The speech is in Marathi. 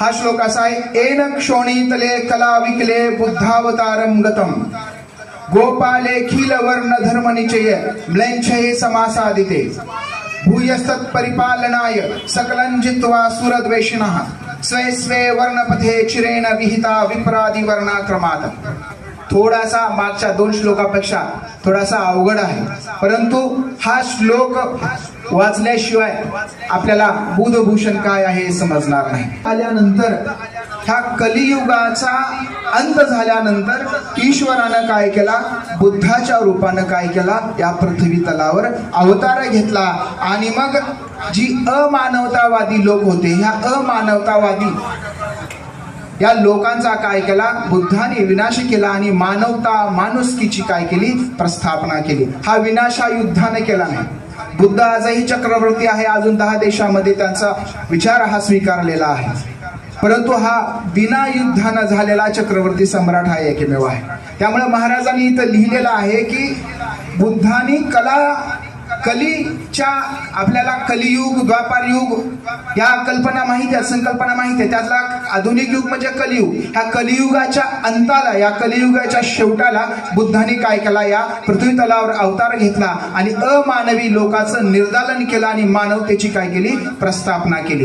हा श्लोक असा आहे एन क्षोणीतले कला विकले बुद्धावतारम गतम। गोपाले खिल वर्ण धर्म निचय म्लेच्छये समासादिते। भूयस्तत् परिपालनाय सकलं जित्वा सुरद्वेषिणः। स्वे स्वे वर्णपथे चिरेण विहिता विपरादी वर्णाक्रमात थोडासा मागच्या दोन श्लोकापेक्षा थोडासा अवघड आहे. परंतु हा श्लोक वाचल्याशिवाय आपल्याला बुधभूषण काय आहे हे समजणार नाही. आल्यानंतर ह्या कलियुगाचा अंत झाल्यानंतर ईश्वरानं काय केला? बुद्धाच्या रूपानं काय केला? या पृथ्वी तलावर अवतार घेतला. आणि मग जी अमानवतावादी लोक होते ह्या अमानवतावादी या लोकांचा काय केला? बुद्धाने विनाश केला आणि मानवता माणुसकीची काय केली? प्रस्थापना केली. हा विनाश हा युद्धाने केला नाही. बुद्ध आजही चक्रवर्ती आहे. अजून दहा देशामध्ये त्यांचा विचार हा स्वीकारलेला आहे. परंतु हा बिना युद्धानं झालेला चक्रवर्ती सम्राट हा एकमेव आहे. त्यामुळे महाराजांनी इथं लिहिलेलं आहे की बुद्धानी कला कलीच्या आपल्याला कलियुग द्वापारयुग या कल्पना माहिती आहेत संकल्पना माहिती आहे त्यातला आधुनिक युग म्हणजे कलियुग. ह्या कलियुगाच्या अंताला या कलियुगाच्या शेवटाला बुद्धाने काय केला? या पृथ्वी तलावर अवतार घेतला आणि अमानवी लोकांचं निर्दालन केलं आणि मानवतेची काय केली? प्रस्थापना केली.